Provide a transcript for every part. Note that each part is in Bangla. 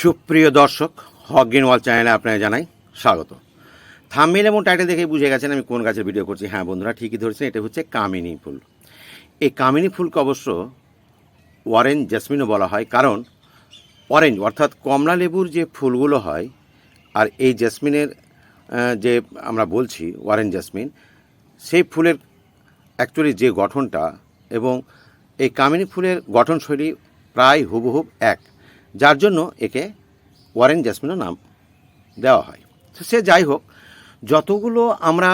সুপ্রিয় দর্শক হগিন ওয়াল চ্যানেলে আপনাকে জানাই স্বাগত। থামমেল এবং টাইটেল দেখে বুঝে গেছেন আমি কোন গাছের ভিডিও করছি। হ্যাঁ বন্ধুরা, ঠিকই ধরেছেন, এটা হচ্ছে কামিনী ফুল। এই কামিনী ফুলকে অবশ্য অরেঞ্জ জেসমিনও বলা হয়, কারণ অরেঞ্জ অর্থাৎ কমলা লেবুর যে ফুলগুলো হয়, আর এই জেসমিনের যে আমরা বলছি অরেঞ্জ জেসমিন, সেই ফুলের অ্যাকচুয়ালি যে গঠনটা এবং এই কামিনী ফুলের গঠনশৈলী প্রায় হুবহুব এক। যার জন্য একে ওয়ারেন জেসমিনও নাম দেওয়া হয়। সে যাই হোক, যতগুলো আমরা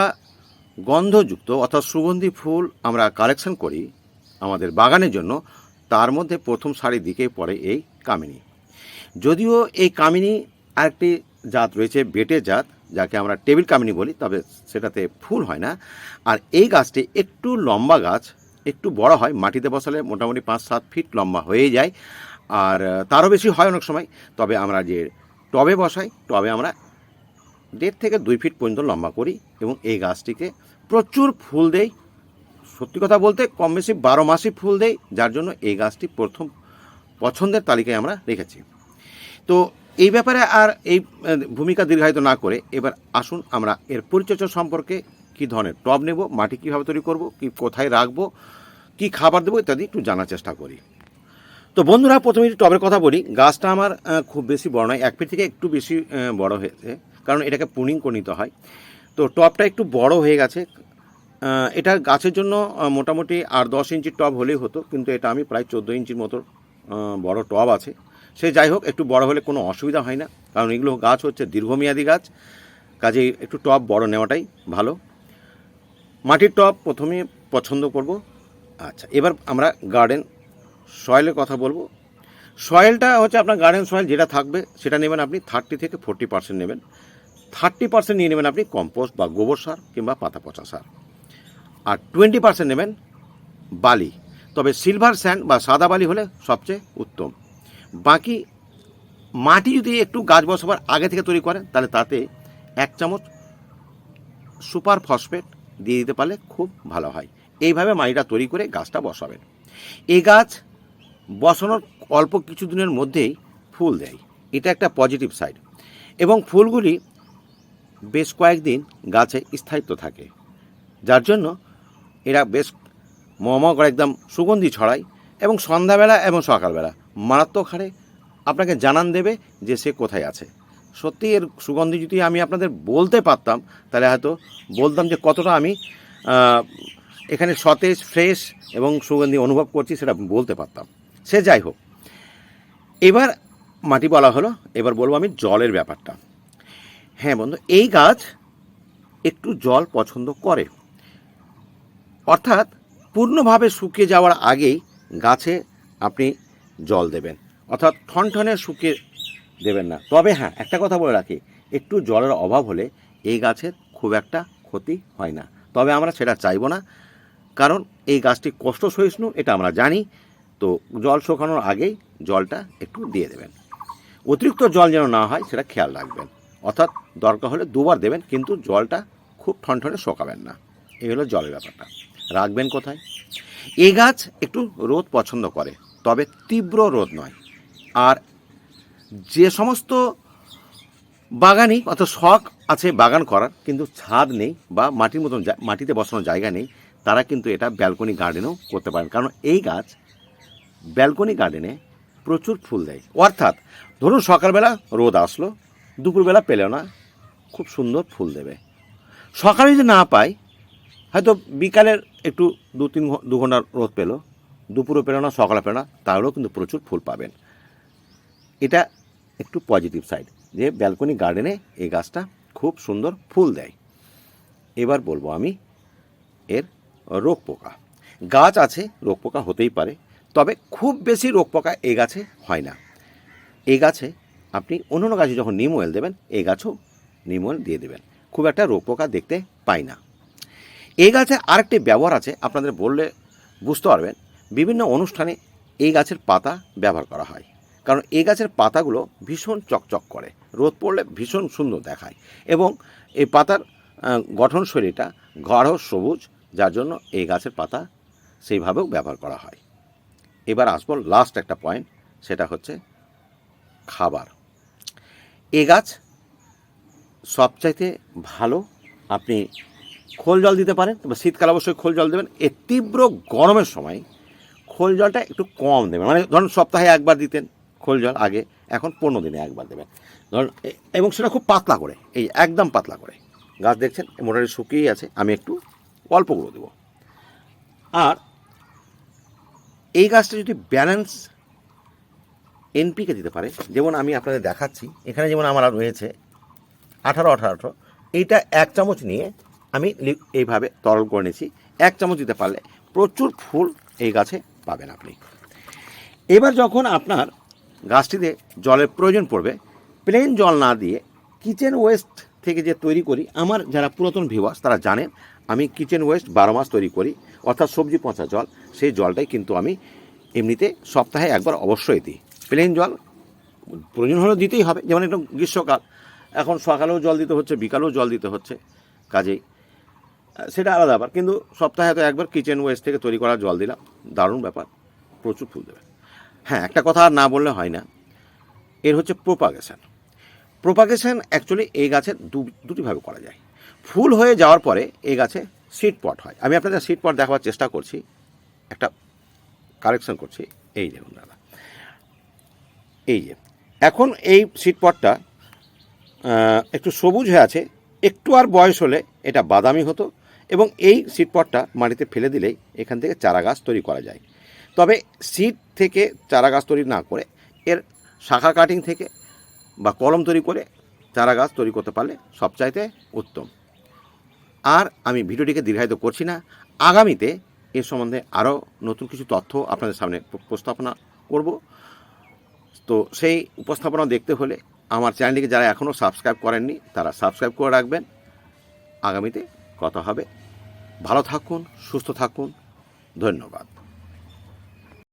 গন্ধযুক্ত অর্থাৎ সুগন্ধি ফুল আমরা কালেকশন করি আমাদের বাগানের জন্য, তার মধ্যে প্রথম সারির দিকেই পড়ে এই কামিনী। যদিও এই কামিনী আরেকটি জাত রয়েছে, বেটে জাত, যাকে আমরা টেবিল কামিনী বলি, তবে সেটাতে ফুল হয় না। আর এই গাছটি একটু লম্বা গাছ, একটু বড় হয়, মাটিতে বসালে মোটামুটি পাঁচ সাত ফিট লম্বা হয়ে যায়। আর তারও বেশি হয় অনেক সময়। তবে আমরা যে টবে বসাই, টবে আমরা দেড় থেকে দুই ফিট পর্যন্ত লম্বা করি এবং এই গাছটিকে প্রচুর ফুল দেই। সত্যি কথা বলতে কম বেশি বারো মাসই ফুল দেই, যার জন্য এই গাছটি প্রথম পছন্দের তালিকায় আমরা রেখেছি। তো এই ব্যাপারে আর এই ভূমিকা দীর্ঘায়িত না করে এবার আসুন আমরা এর পরিচর্যা সম্পর্কে কী ধরনের টব নেব, মাটি কীভাবে তৈরি করব, কি কোথায় রাখব, কি খাবার দেবো ইত্যাদি একটু জানার চেষ্টা করি। তো বন্ধুরা, প্রথমে একটু টবের কথা বলি। গাছটা আমার খুব বেশি বড় নয়, এক ফিট থেকে একটু বেশি বড় হয়েছে, কারণ এটাকে পুনিং করে নিতে হয়। তো টবটা একটু বড় হয়ে গেছে। এটা গাছের জন্য মোটামুটি আর দশ ইঞ্চির টব হলেই হতো, কিন্তু এটা আমি প্রায় চোদ্দ ইঞ্চির মতো বড় টব আছে। সে যাই হোক, একটু বড় হলে কোনো অসুবিধা হয় না, কারণ এগুলো গাছ হচ্ছে দীর্ঘমেয়াদী গাছ কাজে একটু টব বড় নেওয়াটাই ভালো। মাটির টব প্রথমে পছন্দ করব। আচ্ছা এবার আমরা গার্ডেন সয়েলের কথা বলব। সয়েলটা হচ্ছে আপনার গার্ডেন সয়েল, যেটা থাকবে, সেটা নেবেন আপনি থার্টি থেকে ফোর্টি পার্সেন্ট নেবেন। থার্টি পার্সেন্ট নিয়ে নেবেন আপনি কম্পোস্ট বা গোবর সার কিংবা পাতা পচা সার। আর টোয়েন্টি পার্সেন্ট নেবেন বালি। তবে সিলভার স্যান্ড বা সাদা বালি হলে সবচেয়ে উত্তম। বাকি মাটি যদি একটু গাছ বসাবার আগে থেকে তৈরি করেন, তাহলে তাতে এক চামচ সুপার ফসফেট দিয়ে দিতে পারলে খুব ভালো হয়। এইভাবে মাটিটা তৈরি করে গাছটা বসাবেন। এই গাছ বসানোর অল্প কিছু দিনের মধ্যেই ফুল দেয়। এটা একটা পজিটিভ সাইড এবং ফুলগুলি বেশ কয়েকদিন গাছে স্থায়িত্ব থাকে। যার জন্য এরা বেশ মম করে একদম সুগন্ধি ছড়ায় এবং সন্ধ্যাবেলা এবং সকালবেলা মারাত্মক হারে আপনাকে জানান দেবে যে সে কোথায় আছে। সত্যি এর সুগন্ধি যদি আমি আপনাদের বলতে পারতাম, তাহলে হয়তো বলতাম যে কতটা আমি এখানে সতেজ ফ্রেশ এবং সুগন্ধি অনুভব করছি সেটা বলতে পারতাম। সে যাই হোক। এবার মাটি বলা হলো, এবার বলব আমি জলের ব্যাপারটা। হ্যাঁ বন্ধু, এই গাছ একটু জল পছন্দ করে। অর্থাৎ পূর্ণভাবে শুকিয়ে যাওয়ার আগেই গাছে আপনি জল দেবেন। অর্থাৎ ঠনঠনে শুকিয়ে দেবেন না। তবে হ্যাঁ একটা কথা বলে রাখি, একটু জলের অভাব হলে এই গাছের খুব একটা ক্ষতি হয় না। তবে আমরা সেটা চাইব না, কারণ এই গাছটি কষ্ট সহিষ্ণু এটা আমরা জানি। তো জল শুকানোর আগেই জলটা একটু দিয়ে দেবেন। অতিরিক্ত জল যেন না হয়, সেটা খেয়াল রাখবেন। অর্থাৎ দরকার হলে দুবার দেবেন, কিন্তু জলটা খুব ঠনঠনে শোকাবেন না। এই হলো জলের ব্যাপারটা। রাখবেন কোথায়? এই গাছ একটু রোদ পছন্দ করে, তবে তীব্র রোদ নয়। আর যে সমস্ত বাগানি অর্থাৎ শখ আছে বাগান করার, কিন্তু ছাদ নেই বা মাটির মতন মাটিতে বসানোর জায়গা নেই, তারা কিন্তু এটা ব্যালকনি গার্ডেনেও করতে পারেন। কারণ এই গাছ ব্যালকনি গার্ডেনে প্রচুর ফুল দেয়। অর্থাৎ, ধরুন সকালবেলা রোদ আসলো, দুপুরবেলা পেল না, খুব সুন্দর ফুল দেবে। সকালে যদি না পাই হয়তো বিকালের একটু দু তিন দু ঘণ্টা রোদ পেল, দুপুরও পেল না, সকালে পেল না, তাহলেও কিন্তু প্রচুর ফুল পাবেন। এটা একটু পজিটিভ সাইড, যে ব্যালকনি গার্ডেনে এই গাছটা খুব সুন্দর ফুল দেয়। এবার বলব আমি, এর রোগ পোকা গাছ আছে রোগ পোকা হতেই পারে তবে খুব বেশি রোগ পোকা এই গাছে হয় না। এই গাছে আপনি অন্য অন্য গাছে যখন নিম অয়েল দেবেন এই গাছও নিম অয়েল দিয়ে দেবেন। খুব একটা রোগ পোকা দেখতে পাই না। এই গাছে আরেকটি ব্যবহার আছে আপনাদের বললে বুঝতে পারবেন। বিভিন্ন অনুষ্ঠানে এই গাছের পাতা ব্যবহার করা হয়। কারণ এই গাছের পাতাগুলো ভীষণ চকচক করে। রোদ পড়লে ভীষণ সুন্দর দেখায়। এবং এই পাতার আহ, গঠনশৈলীটা গাঢ় সবুজ যার জন্য এই গাছের পাতা সেইভাবেও ব্যবহার করা হয়। এবার আসব লাস্ট একটা পয়েন্ট সেটা হচ্ছে খাবার। এ গাছ সবচাইতে ভালো, আপনি খোল জল দিতে পারেন তবে শীতকালে অবশ্যই খোল জল দেবেন। এ তীব্র গরমের সময় খোল জলটা একটু কম দেবেন। মানে ধরুন সপ্তাহে একবার দিতেন খোল জল, আগে এখন পনেরো দিনে একবার দেবেন। ধরুন এবং সেটা খুব পাতলা করে, এই একদম পাতলা করে। গাছ দেখছেন, মোটামুটি শুকিয়েই আছে, আমি একটু অল্প করে দেবো। আর এই গাছটা যদি ব্যালেন্স এনপিকে দিতে পারে, যেমন আমি আপনাদের দেখাচ্ছি, এখানে যেমন আমার রয়েছে আঠারো আঠারো আঠারো এইটা এক চামচ নিয়ে আমি এইভাবে তরল করে নিয়েছি, এক চামচ দিতে পারলে প্রচুর ফুল এই গাছে পাবেন আপনি। এবার যখন আপনার গাছটিতে জলের প্রয়োজন পড়বে প্লেন জল না দিয়ে কিচেন ওয়েস্ট থেকে যে তৈরি করি, আমার যারা পুরাতন ভিউয়ার্স তারা জানেন, আমি কিচেন ওয়েস্ট বারো মাস তৈরি করি, অর্থাৎ সবজি পচা জল, সেই জলটাই কিন্তু আমি এমনিতে সপ্তাহে একবার অবশ্যই দিই। প্লেন জল, প্রয়োজন হলেও দিতেই হবে, যেমন একটু গ্রীষ্মকাল, এখন সকালেও জল দিতে হচ্ছে, বিকালেও জল দিতে হচ্ছে, কাজেই। সেটা আলাদা ব্যাপার, কিন্তু সপ্তাহে তো একবার কিচেন ওয়েস্ট থেকে তৈরি করা জল দিলাম, দারুণ ব্যাপার, প্রচুর ফুল দেবে। হ্যাঁ একটা কথা আর না বললে হয় না, এর হচ্ছে প্রোপাগেশন প্রোপাগেশন অ্যাকচুয়ালি এই গাছের দু দুটিভাবে করা যায়। ফুল হয়ে যাওয়ার পরে এই গাছে সিট পট হয়। আমি আপনাদের সিট পট দেখাবার চেষ্টা করছি। একটা কারেকশন করছি। এই দেখুন দাদা। এই যে, এখন এই সিট পটটা একটু সবুজ হয়ে আছে। একটু আর বয়স হলে এটা বাদামি হতো এবং এই সিট পটটা মাটিতে ফেলে দিলেই এখান থেকে চারা গাছ তৈরি করা যায়। তবে সিট থেকে চারা গাছ তৈরি না করে এর শাখা কাটিং থেকে বা কলম তৈরি করে চারা গাছ তৈরি করতে পারলে সবচাইতে উত্তম। আর আমি ভিডিওটিকে দীর্ঘায়িত করছি না। আগামীতে এর সম্বন্ধে আরও নতুন কিছু তথ্য আপনাদের সামনে উপ- উপস্থাপনা করব। তো সেই উপস্থাপনা দেখতে হলে আমার চ্যানেলটিকে যারা এখনও সাবস্ক্রাইব করেননি, তারা সাবস্ক্রাইব করে রাখবেন। আগামীতে কথা হবে। ভালো থাকুন, সুস্থ থাকুন। ধন্যবাদ।